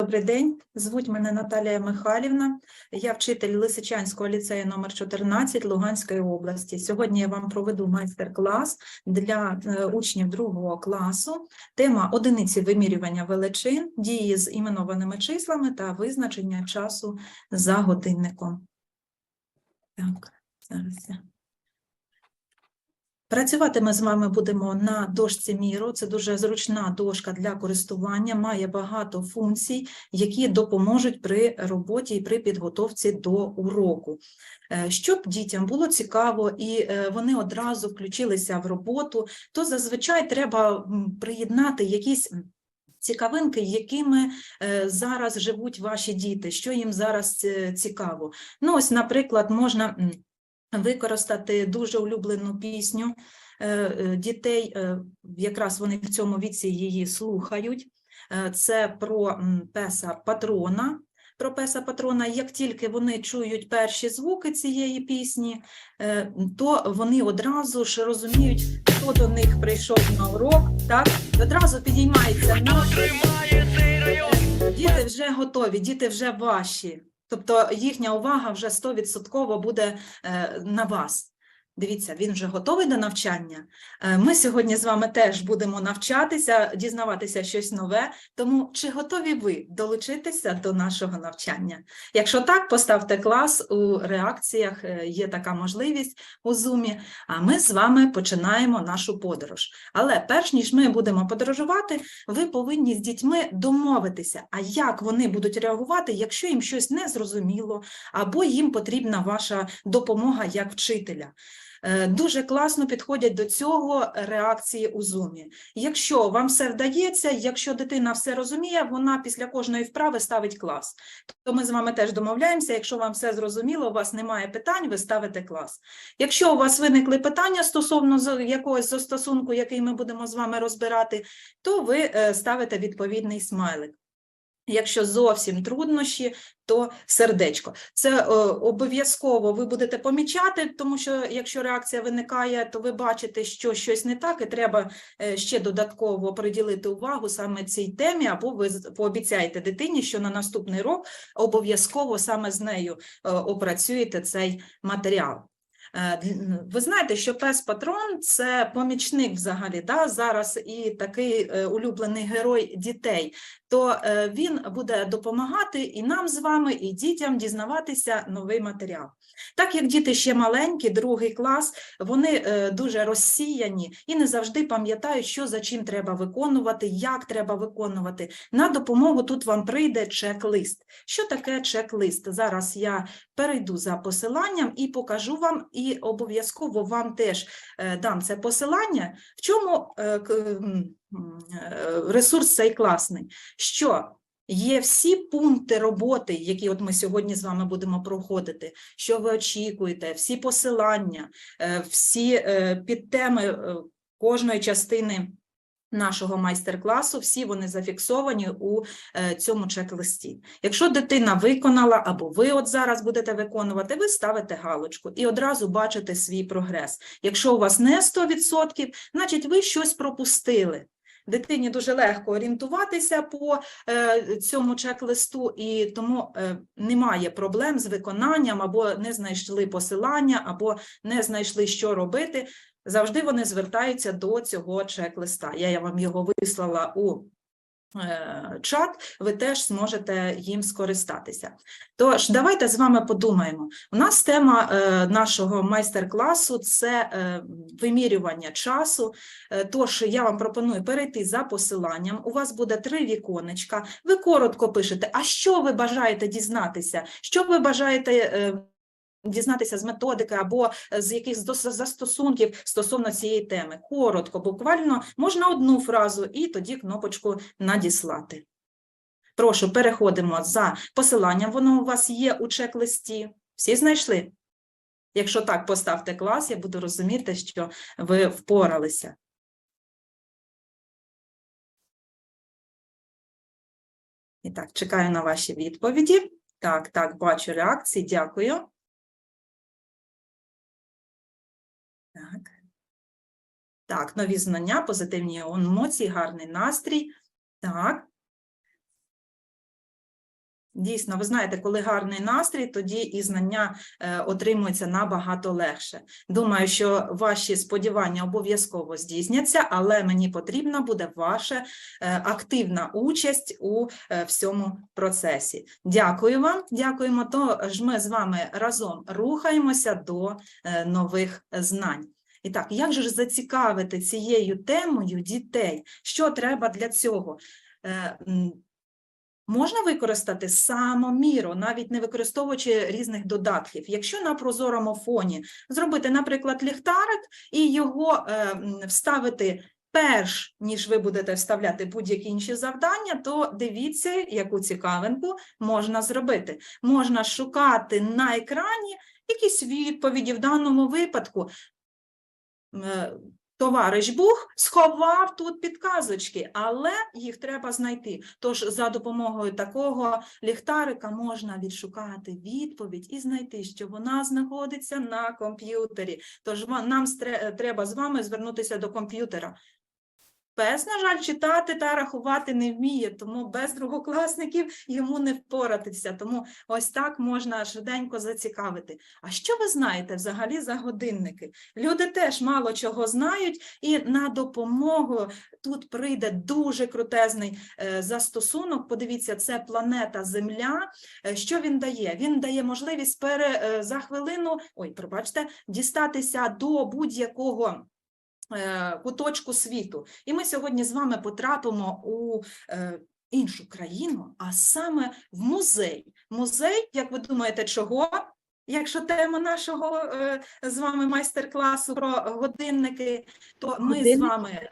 Добрий день, звуть мене Наталія Михайлівна. Я вчитель Лисичанського ліцею номер 14 Луганської області. Сьогодні я вам проведу майстер-клас для е, учнів другого класу. Тема одиниці вимірювання величин, дії з іменованими числами та визначення часу за годинником. Так, зараз я. Працювати ми з вами будемо на дошці Міро. Це дуже зручна дошка для користування, має багато функцій, які допоможуть при роботі і при підготовці до уроку. Е, Щоб дітям було цікаво і е, вони одразу включилися в роботу, то зазвичай треба приєднати якісь цікавинки, якими е, зараз живуть ваші діти, що їм зараз цікаво. Ну, ось, наприклад, можна використати дуже улюблену пісню е, е, дітей, е, якраз вони в цьому віці її слухають. Це про песа патрона. Про песа патрона, як тільки вони чують перші звуки цієї пісні, то вони одразу ж розуміють, хто до них прийшов на урок, так? І одразу підіймається. Діти вже готові, діти вже ваші. Тобто їхня увага вже 100% буде е, на вас. Дивіться, він вже готовий до навчання. Е, Ми сьогодні з вами теж будемо навчатися, дізнаватися щось нове. Тому чи готові ви долучитися до нашого навчання? Якщо так, поставте клас у реакціях, е, є така можливість у Zoom, а ми з вами починаємо нашу подорож. Але перш ніж ми будемо подорожувати, ви повинні з дітьми домовитися, а як вони будуть реагувати, якщо їм щось не зрозуміло, або їм потрібна ваша допомога як вчителя. Е, Дуже класно підходять до цього реакції у зумі. Якщо вам все вдається, якщо дитина все розуміє, вона після кожної вправи ставить клас. То ми з вами теж домовляємося, якщо вам все зрозуміло, у вас немає питань, ви ставите клас. Якщо у вас виникли питання стосовно якогось застосунку, який ми будемо з вами розбирати, то ви е, ставите відповідний смайлик. Якщо зовсім труднощі, то сердечко. Це е, обов'язково ви будете помічати, тому що якщо реакція виникає, то ви бачите, що щось не так, і треба е, ще додатково приділити увагу саме цій темі, або ви пообіцяєте дитині, що на наступний рок обов'язково саме з нею е, опрацюєте цей матеріал. Е, Ви знаєте, що пес патрон це помічник взагалі, да, зараз і такий е, улюблений герой дітей, то е, він буде допомагати і нам з вами, і дітям дізнаватися новий матеріал. Так як діти ще маленькі, другий клас, вони дуже розсіяні і не завжди пам'ятають, що за чим треба виконувати, як треба виконувати. На допомогу тут вам прийде чек-лист. Що таке чек-лист? Зараз я перейду за посиланням і покажу вам, і обов'язково вам теж е, дам це посилання. В чому е, е, ресурс цей класний? Що є всі пункти роботи, які от ми сьогодні з вами будемо проходити, що ви очікуєте, всі посилання, всі підтеми кожної частини нашого майстер-класу, всі вони зафіксовані у е, цьому чек-листі. Якщо дитина виконала, або ви от зараз будете виконувати, ви ставите галочку і одразу бачите свій прогрес. Якщо у вас не 100%, значить ви щось пропустили. Дитині дуже легко орієнтуватися по е, цьому чек-листу, і тому е, немає проблем з виконанням, або не знайшли посилання, або не знайшли, що робити. Завжди вони звертаються до цього чек-листа. Я вам його вислала у чат, ви теж зможете їм скористатися. Тож, давайте з вами подумаємо. У нас тема е, нашого майстер-класу це е, вимірювання часу. Е, Тож я вам пропоную перейти за посиланням. У вас буде три віконечка. Ви коротко пишете, а що ви бажаєте дізнатися? Що ви бажаєте е, дізнатися з методики або е, з якихось застосунків стосовно цієї теми? Коротко, буквально можна одну фразу і тоді кнопочку надіслати. Прошу, переходимо за посиланням. Воно у вас є у чек-листі. Всі знайшли? Якщо так, поставте клас, я буду розуміти, що ви впоралися. І так, чекаю на ваші відповіді. Так, так, бачу реакції, дякую. Так, нові знання, позитивні емоції, гарний настрій. Так. Дійсно, ви знаєте, коли гарний настрій, тоді і знання е, отримуються набагато легше. Думаю, що ваші сподівання обов'язково здійсняться, але мені потрібна буде ваша е, активна участь у е, всьому процесі. Дякую вам, дякуємо. Тож ми з вами разом рухаємося до нових знань. І так, як же ж зацікавити цією темою дітей? Що треба для цього? Е, Можна використати самоміру, навіть не використовуючи різних додатків. Якщо на прозорому фоні зробити, наприклад, ліхтарик і його е, вставити перш ніж ви будете вставляти будь-які інші завдання, то дивіться, яку цікавинку можна зробити. Можна шукати на екрані якісь відповіді в даному випадку. Е, Товариш Бух сховав тут підказочки, але їх треба знайти. Тож за допомогою такого ліхтарика можна відшукати відповідь і знайти, що вона знаходиться на комп'ютері. Тож нам треба з вами звернутися до комп'ютера. Пес, на жаль, читати та рахувати не вміє, тому без другокласників йому не впоратися. Тому ось так можна швиденько зацікавити. А що ви знаєте взагалі за годинники? Люди теж мало чого знають, і на допомогу тут прийде дуже крутезний е, застосунок. Подивіться, це планета Земля. Е, Що він дає? Він дає можливість пере, е, за хвилину, ой, пробачте, дістатися до будь-якого куточку світу. І ми сьогодні з вами потрапимо у е, іншу країну, а саме в музей. Музей, як ви думаєте, чого? Якщо тема нашого е, з вами майстер-класу про годинники, то ми з вами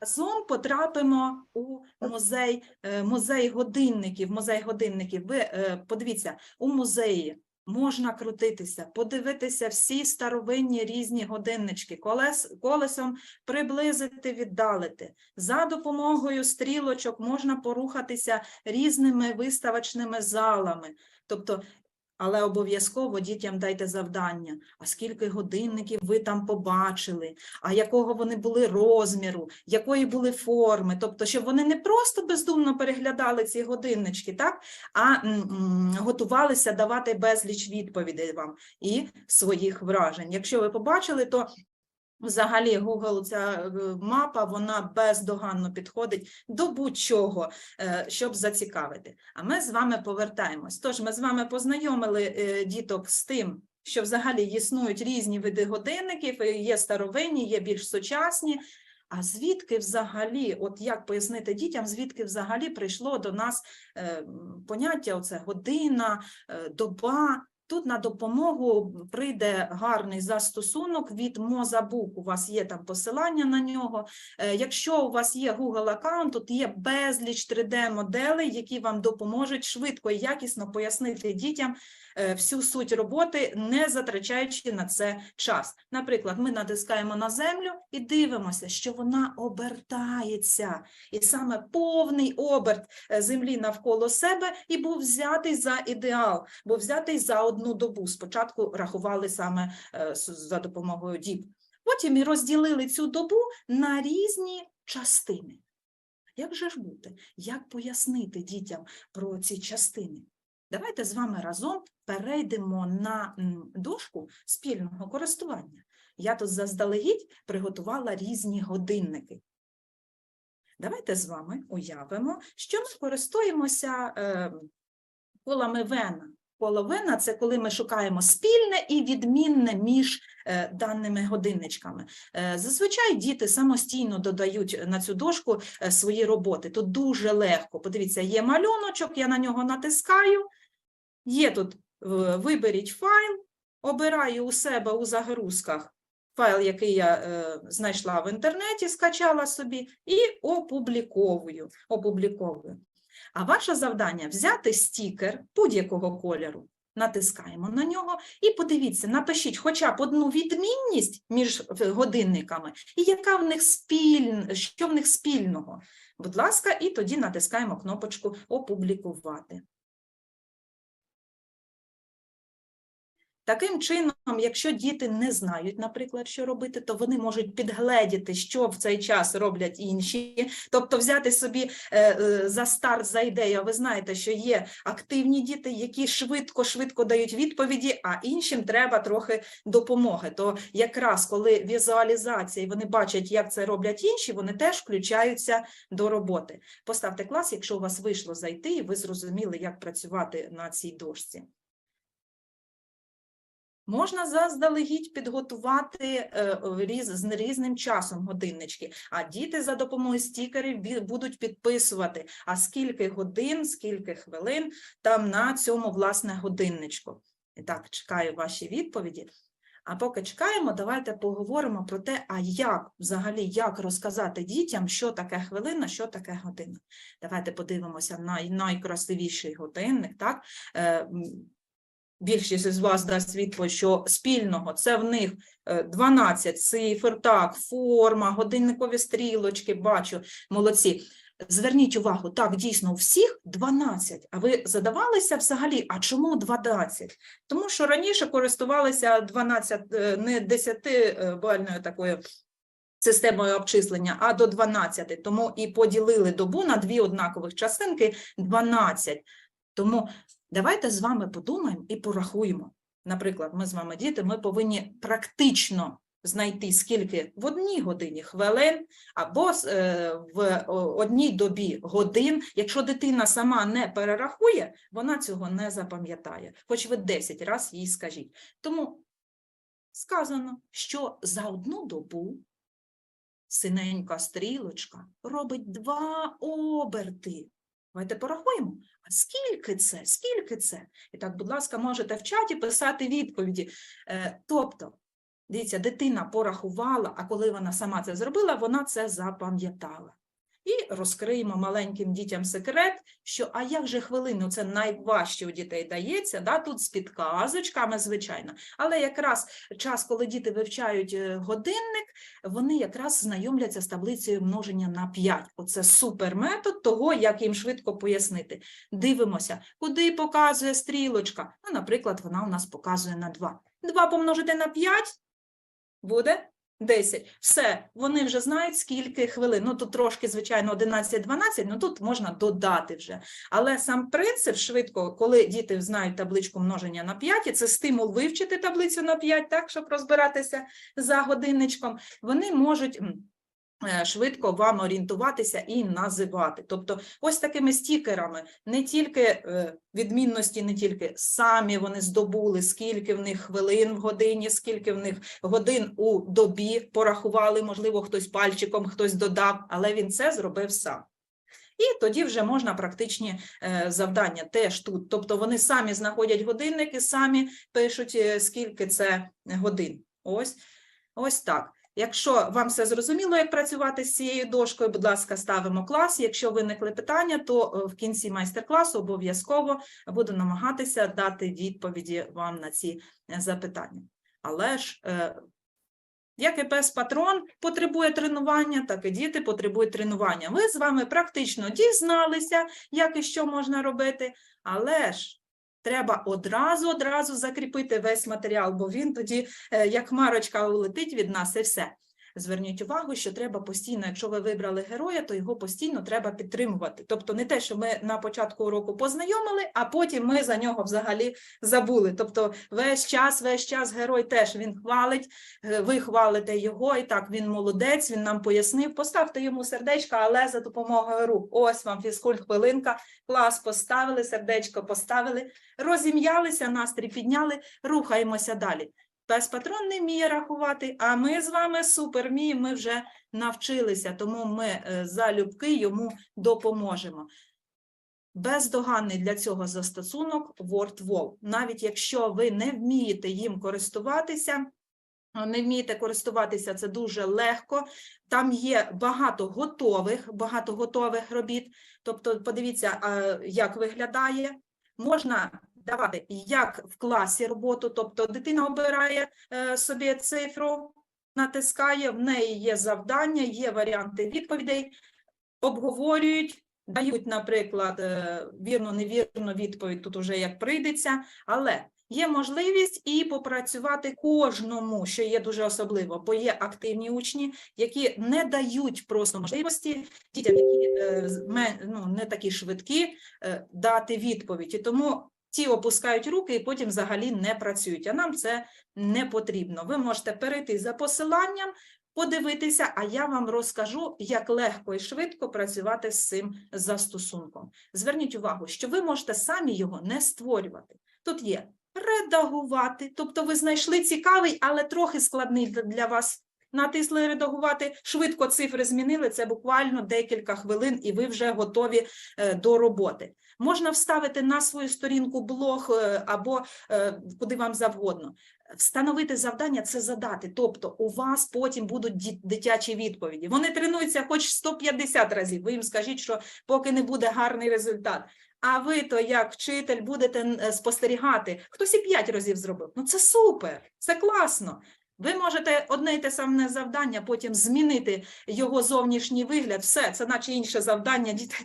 разом потрапимо у музей, е, музей годинників. Музей годинників. Ви е, подивіться, у музеї можна крутитися, подивитися всі старовинні різні годиннички, колес, колесом приблизити, віддалити. За допомогою стрілочок можна порухатися різними виставочними залами. Тобто, але обов'язково дітям дайте завдання, а скільки годинників ви там побачили, а якого вони були розміру, якої були форми. Тобто, щоб вони не просто бездумно переглядали ці годиннички, так, а готувалися давати безліч відповідей вам і своїх вражень. Якщо ви побачили, то Взагалі, Google, ця е, мапа, вона бездоганно підходить до будь-чого, е, щоб зацікавити. А ми з вами повертаємось. Тож ми з вами познайомили е, діток з тим, що взагалі існують різні види годинників, є старовинні, є більш сучасні. А звідки взагалі, от як пояснити дітям, звідки взагалі прийшло до нас поняття оце година, доба. Тут на допомогу прийде гарний застосунок від Мозабук. У вас є там посилання на нього. Е, Якщо у вас є Google аккаунт, тут є безліч 3D-моделей, які вам допоможуть швидко і якісно пояснити дітям е, всю суть роботи, не затрачаючи на це час. Наприклад, ми натискаємо на землю і дивимося, що вона обертається. І саме повний оберт е, землі навколо себе і був взятий за ідеал, був взятий за одну добу. Спочатку рахували саме е, за допомогою діб. Потім і розділили цю добу на різні частини. Як же ж бути? Як пояснити дітям про ці частини? Давайте з вами разом перейдемо на дошку спільного користування. Я тут заздалегідь приготувала різні годинники. Давайте з вами уявимо, що ми користуємося е, колами Вена. Коло Вена – це коли ми шукаємо спільне і відмінне між е, даними годинничками. Е, зазвичай діти самостійно додають на цю дошку е, свої роботи. Тут дуже легко. Подивіться, є малюночок, я на нього натискаю. Є тут виберіть файл, обираю у себе у загрузках файл, який я знайшла в інтернеті, скачала собі, і опубліковую. опубліковую. А ваше завдання взяти стікер будь-якого кольору, натискаємо на нього і подивіться, напишіть хоча б одну відмінність між годинниками, і яка в них спіль... що в них спільного. Будь ласка, і тоді натискаємо кнопочку Опублікувати. Таким чином, якщо діти не знають, наприклад, що робити, то вони можуть підгледіти, що в цей час роблять інші, тобто взяти собі е, е, за старт, за ідею. Ви знаєте, що є активні діти, які швидко, швидко дають відповіді, а іншим треба трохи допомоги. То якраз коли візуалізація, і вони бачать, як це роблять інші, вони теж включаються до роботи. Поставте клас, якщо у вас вийшло зайти, і ви зрозуміли, як працювати на цій дошці. Можна заздалегідь підготувати е, різ, з різним часом годиннички, а діти за допомогою стікерів будуть підписувати, а скільки годин, скільки хвилин там на цьому власне годинничку. І так, чекаю ваші відповіді. А поки чекаємо, давайте поговоримо про те, а як взагалі як розказати дітям, що таке хвилина, що таке година. Давайте подивимося на найкрасивіший годинник. Так? Е, Більшість з вас дасть відповідь, що спільного це в них е, 12 цифр, так, форма, годинникові стрілочки, бачу, молодці. Зверніть увагу, так, дійсно, у всіх 12. А ви задавалися взагалі, а чому 12? Тому що раніше користувалися 12, е, не 10-бальною такою системою обчислення, а до 12. Тому і поділили добу на дві однакових частинки 12. Тому давайте з вами подумаємо і порахуємо. Наприклад, ми з вами діти, ми повинні практично знайти скільки в одній годині хвилин або е, в одній добі годин. Якщо дитина сама не перерахує, вона цього не запам'ятає. Хоч ви 10 разів їй скажіть. Тому сказано, що за одну добу синенька стрілочка робить два оберти. Давайте порахуємо. А скільки це? Скільки це? І так, будь ласка, можете в чаті писати відповіді. Е, тобто, дивіться, дитина порахувала, а коли вона сама це зробила, вона це запам'ятала. І розкриємо маленьким дітям секрет, що а як же хвилину, це найважче у дітей дається, да? тут з підказочками, звичайно. Але якраз час, коли діти вивчають е, годинник, вони якраз знайомляться з таблицею множення на 5. Оце суперметод того, як їм швидко пояснити. Дивимося, куди показує стрілочка. Ну, наприклад, вона у нас показує на 2. 2 помножити на 5 буде 10. Все, вони вже знають, скільки хвилин. Ну, тут трошки, звичайно, 11-12, ну тут можна додати вже. Але сам принцип швидко, коли діти знають табличку множення на 5, це стимул вивчити таблицю на 5, так, щоб розбиратися за годинничком, вони можуть швидко вам орієнтуватися і називати. Тобто ось такими стікерами не тільки е, відмінності, не тільки самі вони здобули, скільки в них хвилин в годині, скільки в них годин у добі порахували, можливо, хтось пальчиком, хтось додав, але він це зробив сам. І тоді вже можна практичні е, завдання теж тут. Тобто вони самі знаходять годинник і самі пишуть, е, скільки це годин. Ось, ось так. Якщо вам все зрозуміло, як працювати з цією дошкою, будь ласка, ставимо клас. Якщо виникли питання, то е, в кінці майстер-класу обов'язково буду намагатися дати відповіді вам на ці е, запитання. Але ж е, як і пес-патрон потребує тренування, так і діти потребують тренування. Ми з вами практично дізналися, як і що можна робити, але ж треба одразу одразу закріпити весь матеріал, бо він тоді, е, як марочка, улетить від нас і все. Зверніть увагу, що треба постійно, якщо ви вибрали героя, то його постійно треба підтримувати. Тобто не те, що ми на початку уроку познайомили, а потім ми за нього взагалі забули. Тобто весь час, весь час герой теж він хвалить, е, ви хвалите його, і так він молодець, він нам пояснив. Поставте йому сердечко, але за допомогою рук. Ось вам фізкульт хвилинка, клас поставили, сердечко поставили, розім'ялися, настрій підняли, рухаємося далі. Патрон не вміє рахувати, а ми з вами супер вміємо, ми вже навчилися, тому ми е, залюбки йому допоможемо. Бездоганний для цього застосунок WordWall. Навіть якщо ви не вмієте їм користуватися, не вмієте користуватися, це дуже легко. Там є багато готових, багато готових робіт. Тобто, подивіться, як виглядає. Можна давати як в класі роботу, тобто дитина обирає е, собі цифру, натискає, в неї є завдання, є варіанти відповідей, обговорюють, дають, наприклад, е, вірно, невірно відповідь, тут уже як прийдеться, але Є можливість і попрацювати кожному, що є дуже особливо, бо є активні учні, які не дають просто можливості дітям, які е, ну, не такі швидкі, дати відповідь. І тому ті опускають руки і потім взагалі не працюють. А нам це не потрібно. Ви можете перейти за посиланням, подивитися, а я вам розкажу, як легко і швидко працювати з цим застосунком. Зверніть увагу, що ви можете самі його не створювати. Тут є редагувати, тобто ви знайшли цікавий, але трохи складний для- вас. Натисли редагувати, швидко цифри змінили, це буквально декілька хвилин, і ви вже готові е, до роботи. Можна вставити на свою сторінку блог е, або е, куди вам завгодно. Встановити завдання це задати. Тобто у вас потім будуть дитячі відповіді. Вони тренуються хоч 150 разів. Ви їм скажіть, що поки не буде гарний результат. А ви то як вчитель будете е, спостерігати. Хтось і 5 разів зробив. Ну це супер, це класно. Ви можете одне й те саме завдання, потім змінити його зовнішній вигляд, все, це наче інше завдання, діти,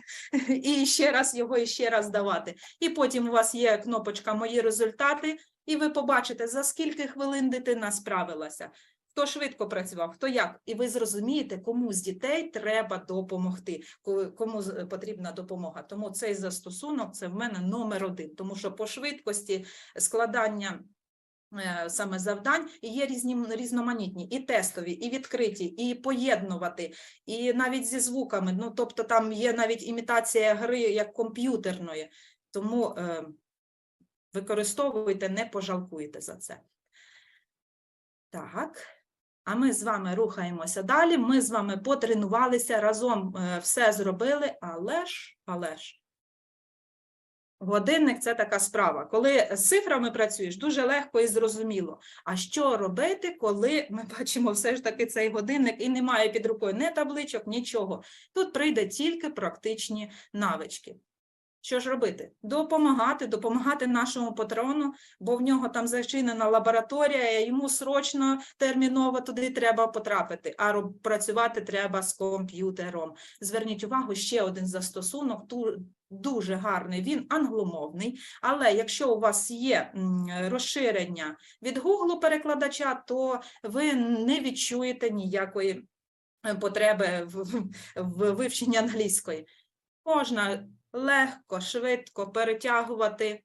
і ще раз його і ще раз давати. І потім у вас є кнопочка Мої результати, і ви побачите, за скільки хвилин дитина справилася. Хто швидко працював, хто як, і ви зрозумієте, кому з дітей треба допомогти, ко- кому потрібна допомога. Тому цей застосунок це в мене номер один, тому що по швидкості складання саме завдань і є різні різноманітні, і тестові, і відкриті, і поєднувати, і навіть зі звуками. Ну тобто там є навіть імітація гри як комп'ютерної, тому е, використовуйте, не пожалкуєте за це. Так. А ми з вами рухаємося далі. Ми з вами потренувалися, разом е, все зробили, але ж, але ж. Годинник це така справа. Коли з цифрами працюєш, дуже легко і зрозуміло. А що робити, коли ми бачимо все ж таки цей годинник і немає під рукою ні табличок, нічого. Тут прийде тільки практичні навички. Що ж робити? Допомагати, допомагати нашому патрону, бо в нього там зачинена лабораторія, йому срочно терміново туди треба потрапити, а працювати треба з комп'ютером. Зверніть увагу, ще один застосунок, дуже гарний, він англомовний, але якщо у вас є розширення від Google перекладача, то ви не відчуєте ніякої е, потреби в- в вивченні англійської. Можна легко, швидко перетягувати.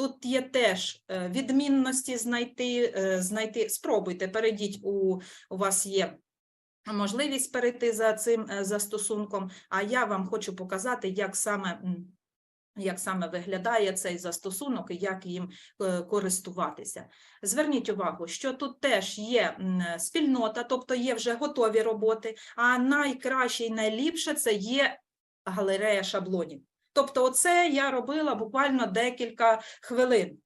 Тут є теж е, відмінності знайти, е, знайти. Спробуйте, перейдіть, у, у вас є можливість перейти за цим е, застосунком, а я вам хочу показати, як саме, як саме виглядає цей застосунок і як їм користуватися. Зверніть увагу, що тут теж є спільнота, тобто є вже готові роботи, а найкраще і найліпше це є галерея шаблонів. Тобто, оце я робила буквально декілька хвилин.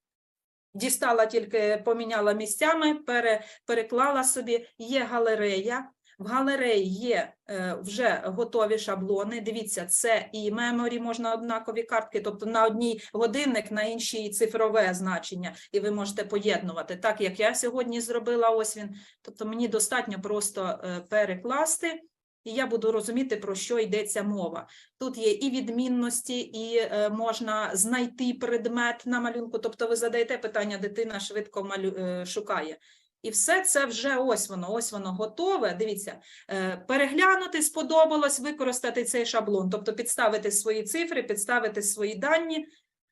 Дістала тільки, поміняла місцями, пере, переклала собі. Є галерея. В галереї є е, вже готові шаблони. Дивіться, це і меморі, можна однакові картки, тобто на одній годинник, на іншій цифрове значення, і ви можете поєднувати. Так як я сьогодні зробила, ось він. Тобто мені достатньо просто е, перекласти, і я буду розуміти, про що йдеться мова. Тут є і відмінності, і е, можна знайти предмет на малюнку. Тобто ви задаєте питання, дитина швидко малю... е, шукає. І все це вже ось воно, ось воно готове. Дивіться, е, переглянути сподобалось, використати цей шаблон, тобто підставити свої цифри, підставити свої дані.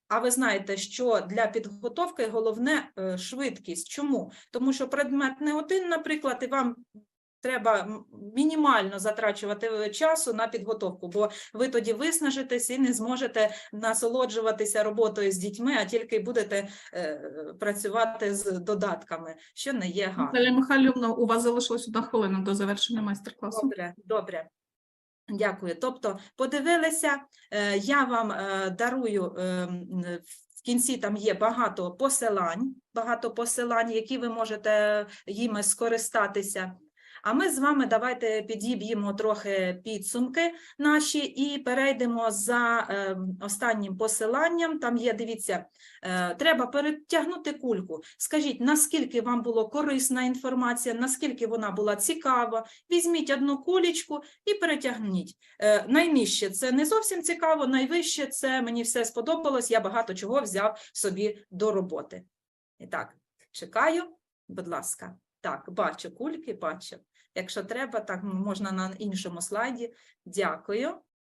А ви знаєте, що для підготовки головне швидкість. Чому? Тому що предмет не один, наприклад, і вам треба мінімально затрачувати е, часу на підготовку, бо ви тоді виснажитесь і не зможете насолоджуватися роботою з дітьми, а тільки будете е, працювати з додатками, що не є гарно. Наталя Михайлівна, у вас залишилась одна хвилина до завершення майстер-класу. Добре, добре. Дякую. Тобто, подивилися, е, я вам дарую в кінці там є багато посилань, багато посилань, які ви можете їми скористатися. А ми з вами давайте підіб'ємо трохи підсумки наші і перейдемо за е, останнім посиланням. Там є, дивіться, е, треба перетягнути кульку. Скажіть, наскільки вам була корисна інформація, наскільки вона була цікава. Візьміть одну кулечку і перетягніть. Е, найнижче це не зовсім цікаво, найвище це мені все сподобалось, я багато чого взяв собі до роботи. І так, чекаю, будь ласка. Так, бачу кульки, бачу. Якщо треба, так можна на іншому слайді. Дякую.